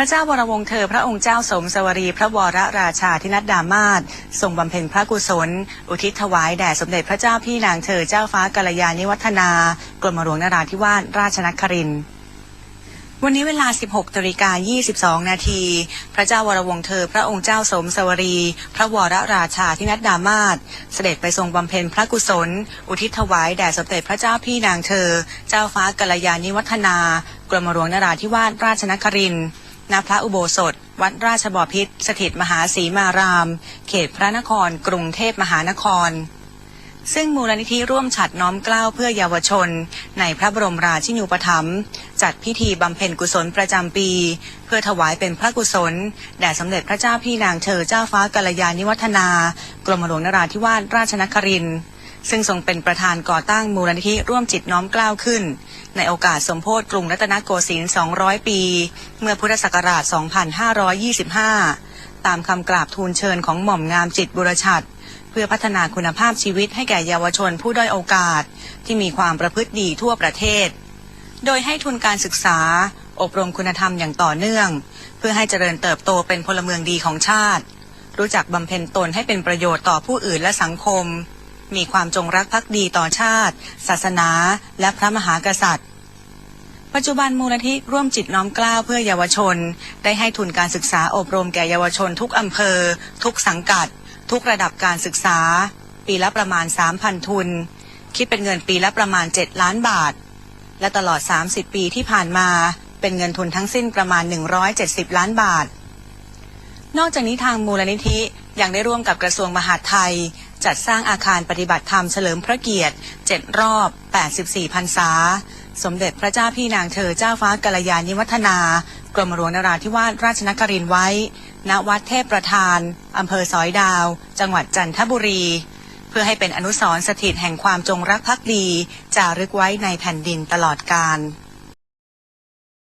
ระเจ้าวรวงเธอพระองค์เจ้าสมสวรี พระวรราชาธินัดดามาศทรงบำเพ็ญพระกุศล อุทิศถวายแด่สมเด็จพระเจ้าพี่นางเธอเจ้าฟ้ากัลยาณิวัฒนากรมหลวงนราธิวาสราชนครินทร์วันนี้เวลา 16นาฬิกา22 นาที พระเจ้าวรวงเธอ พระองค์เจ้าสมสวรี พระวรราชาธินัดดามาศเสด็จไปทรงบำเพ็ญพระกุศล อุทิศถวายแด่สมเด็จพระเจ้าพี่นางเธอ เจ้าฟ้ากัลยาณิวัฒนากรมหลวงนราธิวาสราชนครินทร์ ณพระอุโบสถ วัดราชบพิตรสถิตมหาศรีมาราม เขตพระนคร กรุงเทพมหานคร ซึ่งมูลนิธิร่วมฉัดน้อมเกล้าเพื่อเยาวชน ในพระบรมราชินูปถัมภ์จัดพิธีบำเพ็ญกุศลประจำปี เพื่อถวายเป็นพระกุศล แด่สมเด็จพระเจ้าพี่นางเธอเจ้าฟ้ากัลยาณิวัฒนา กรมหลวงนราธิวาสราชนครินทร์ซึ่งทรงเป็นประธานก่อตั้งมูลนิธิร่วมจิตน้อมเกล้าขึ้น ในโอกาสสมโพธิกรุงรัตนโกสินทร์200 ปี เมื่อพุทธศักราช 2525 ตามคำกราบทูลเชิญของหม่อมงามจิตบุรชัด เพื่อพัฒนาคุณภาพชีวิตให้แก่เยาวชนผู้ด้อยโอกาส ที่มีความประพฤติดีทั่วประเทศ โดยให้ทุนการศึกษา อบรมคุณธรรมอย่างต่อเนื่อง เพื่อให้เจริญเติบโตเป็นพลเมืองดีของชาติ รู้จักบำเพ็ญตนให้เป็นประโยชน์ต่อผู้อื่นและสังคม มีความจงรักภักดีต่อชาติ ศาสนา และพระมหากษัตริย์ ปัจจุบันมูลนิธิร่วมจิตน้อมกล้าเพื่อเยาวชน ได้ให้ทุนการศึกษาอบรมแก่เยาวชนทุกอำเภอ ทุกสังกัด ทุกระดับการศึกษา ปีละประมาณ 3,000 ทุน คิดเป็นเงินปีละประมาณ 7 ล้านบาท และตลอด 30 ปีที่ผ่านมาเป็นเงินทุนทั้งสิ้นประมาณ 170 ล้านบาท นอกจากนี้ทางมูลนิธิยังได้ร่วมกับกระทรวงมหาดไทย จัดสร้างอาคารปฏิบัติธรรมเฉลิมพระเกียรติ 7 รอบ 84พรรษา สมเด็จพระเจ้าพี่นางเธอเจ้าฟ้ากัลยาณิวัฒนากรมหลวงนราธิวาสราชนครินไว้ ณ วัดเทพประธาน อำเภอสอยดาว จังหวัดจันทบุรี เพื่อให้เป็นอนุสรณ์สถิตแห่งความจงรักภักดีจารึกไว้ในแผ่นดินตลอดกาล